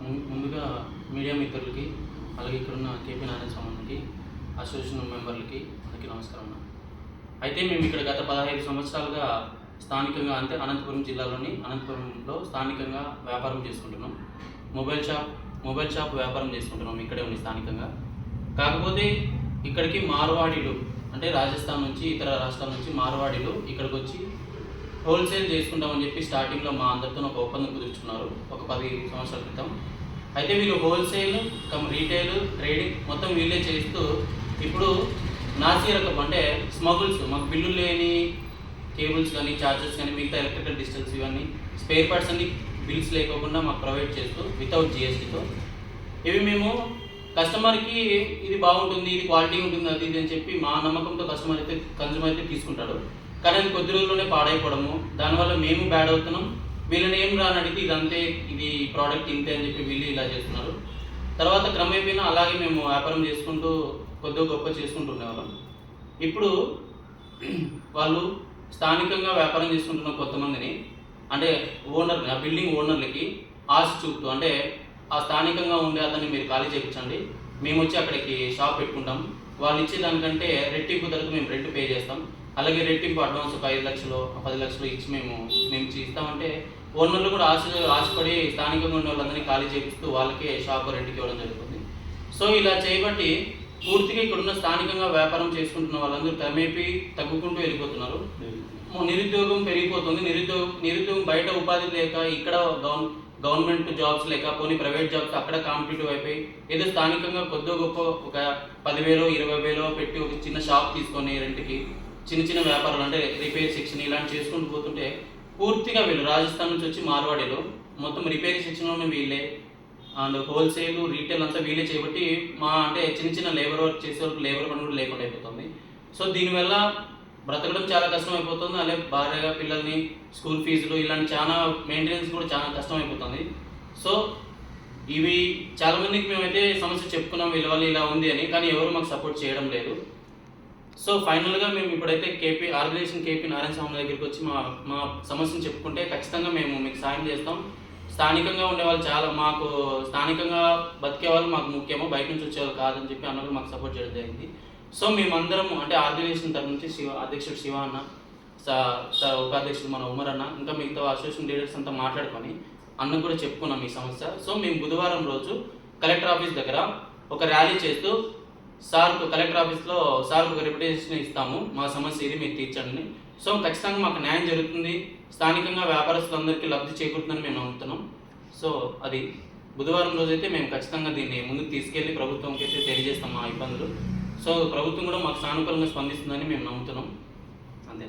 ముందుగా మీడియా మిత్రులకి అలాగే ఇక్కడ ఉన్న కేపీ నారాయణ స్వామికి అసోసియేషన్ మెంబర్లకి మనకి నమస్కారం అయితే మేము ఇక్కడ గత పదహైదు సంవత్సరాలుగా స్థానికంగా అంటే అనంతపురం జిల్లాలోని అనంతపురంలో స్థానికంగా వ్యాపారం చేసుకుంటున్నాం మొబైల్ షాప్ మొబైల్ షాప్ వ్యాపారం చేసుకుంటున్నాం ఇక్కడే ఉంది స్థానికంగా. కాకపోతే ఇక్కడికి మార్వాడీలు అంటే రాజస్థాన్ నుంచి ఇతర రాష్ట్రాల నుంచి మార్వాడీలు ఇక్కడికి వచ్చి హోల్సేల్ చేసుకుంటామని చెప్పి స్టార్టింగ్లో మా అందరితో ఒక ఒప్పందం కుదుర్చుకున్నారు. ఒక పది సంవత్సరాల క్రితం. అయితే వీళ్ళు హోల్సేల్ కమ్ రీటైల్ ట్రేడింగ్ మొత్తం వీళ్ళే చేస్తూ ఇప్పుడు నాసీ రకం అంటే స్మగుల్స్ మాకు బిల్లు లేని కేబుల్స్ కానీ చార్జెస్ కానీ మిగతా ఎలక్ట్రికల్ డిస్టెన్స్ ఇవన్నీ స్పేర్ పార్ట్స్ అన్ని బిల్స్ లేకోకుండా మాకు ప్రొవైడ్ చేస్తూ వితౌట్ జిఎస్టీతో ఇవి మేము కస్టమర్కి ఇది బాగుంటుంది ఇది క్వాలిటీ ఉంటుంది అది ఇది అని చెప్పి మా నమ్మకంతో కస్టమర్ అయితే కన్జ్యూమర్ అయితే తీసుకుంటాడు. కానీ కొద్ది రోజుల్లోనే పాడైపోవడము. దానివల్ల మేము బ్యాడ్ అవుతున్నాం. వీళ్ళని ఏం రాని ఇదంతే ఇది ఇది ప్రోడక్ట్ ఇంతే అని చెప్పి వీళ్ళు ఇలా చేస్తున్నారు. తర్వాత క్రమేపీనా అలాగే మేము వ్యాపారం చేసుకుంటూ కొద్దిగా గొప్ప చేసుకుంటుండేవాళ్ళం. ఇప్పుడు వాళ్ళు స్థానికంగా వ్యాపారం చేసుకుంటున్న కొంతమందిని అంటే ఓనర్ ఆ బిల్డింగ్ ఓనర్లకి ఆశ చూపుతూ అంటే ఆ స్థానికంగా ఉండే అతన్ని మీరు ఖాళీ చేయించండి. మేము వచ్చి అక్కడికి షాప్ పెట్టుకుంటాం. వాళ్ళు ఇచ్చే దానికంటే రెట్టింపు ధరకు మేము రెంట్ పే చేస్తాం. అలాగే రెట్టింపు అడ్వాన్స్ ఒక ఐదు లక్షలు పది లక్షలు ఇచ్చి మేము మేము ఇస్తామంటే ఓనర్లు కూడా ఆశ ఆశపడి స్థానికంగా ఉన్న వాళ్ళందరినీ ఖాళీ చేపిస్తూ వాళ్ళకే షాప్ రెంట్కి ఇవ్వడం జరుగుతుంది. సో ఇలా చేయబట్టి పూర్తిగా ఇక్కడున్న స్థానికంగా వ్యాపారం చేసుకుంటున్న వాళ్ళందరూ క్రమేపీ తగ్గుకుంటూ వెళ్ళిపోతున్నారు. నిరుద్యోగం. పెరిగిపోతుంది. నిరుద్యోగం నిరుద్యోగం బయట ఉపాధి లేక ఇక్కడ గవర్న గవర్నమెంట్ జాబ్స్ లేక పోనీ ప్రైవేట్ జాబ్స్ అక్కడ కాంపిటేటివ్ అయిపోయి ఏదో స్థానికంగా కొద్ది గొప్ప ఒక పదివేలో ఇరవై వేలో పెట్టి ఒక చిన్న షాప్ తీసుకొని రెంట్కి చిన్న చిన్న వ్యాపారాలు అంటే రిపేర్ సెక్షన్ ఇలాంటి చేసుకుంటూ పోతుంటే పూర్తిగా వీళ్ళు రాజస్థాన్ నుంచి వచ్చి మార్వాడీలో. మొత్తం రిపేర్ సెక్షన్లోనే వీళ్ళే. అండ్ హోల్సేల్ రీటైల్ అంతా వీళ్ళే చేయబట్టి మా అంటే చిన్న చిన్న లేబర్ వర్క్ చేసే లేబర్ పని కూడా లేకుండా అయిపోతుంది. సో దీనివల్ల బ్రతకడం చాలా కష్టం అయిపోతుంది అలాగే భార్యగా పిల్లల్ని స్కూల్ ఫీజులు ఇలాంటి చాలా మెయింటెనెన్స్ కూడా చాలా కష్టం అయిపోతుంది సో ఇవి చాలా మందికి మేమైతే సమస్య చెప్పుకున్నాం వీళ్ళ వల్ల ఇలా ఉంది అని కానీ ఎవరు మాకు సపోర్ట్ చేయడం లేదు. సో ఫైనల్గా మేము ఇప్పుడైతే KP organization KP Narayana Swamy దగ్గరికి వచ్చి మా మా సమస్యను చెప్పుకుంటే ఖచ్చితంగా మేము మీకు సాయం చేస్తాం. స్థానికంగా ఉండేవాళ్ళు చాలా మాకు స్థానికంగా బతికే వాళ్ళు మాకు ముఖ్యమో బయట నుంచి వచ్చేవాళ్ళు కాదని చెప్పి అన్నప్పుడు మాకు సపోర్ట్ చేయడం జరిగింది. సో మేమందరం అంటే ఆర్గనైజేషన్ తరఫు నుంచి శివ అధ్యక్షుడు శివ అన్న స- ఉపాధ్యక్షుడు మన ఉమర్ అన్న ఇంకా మిగతా అసోసియేషన్ లీడర్స్ అంతా మాట్లాడుకొని అన్న కూడా చెప్పుకున్నాం ఈ సమస్య సో మేము బుధవారం రోజు కలెక్టర్ ఆఫీస్ దగ్గర ఒక ర్యాలీ చేస్తూ సార్కు కలెక్టర్ ఆఫీస్లో సార్కు ఒక రిప్రజెంటేషన్ ఇస్తాము మా సమస్య ఇది మీరు తీర్చండి. సో ఖచ్చితంగా మాకు న్యాయం జరుగుతుంది స్థానికంగా వ్యాపారస్తులందరికీ లబ్ధి చేకూరుతుందని మేము నమ్ముతున్నాం. సో అది బుధవారం రోజైతే మేము ఖచ్చితంగా దీన్ని ముందుకు తీసుకెళ్ళి ప్రభుత్వంకి అయితే తెలియజేస్తాం మా ఇబ్బందులు. సో ప్రభుత్వం కూడా మాకు సానుకూలంగా స్పందిస్తుందని మేము నమ్ముతున్నాం. అంతే.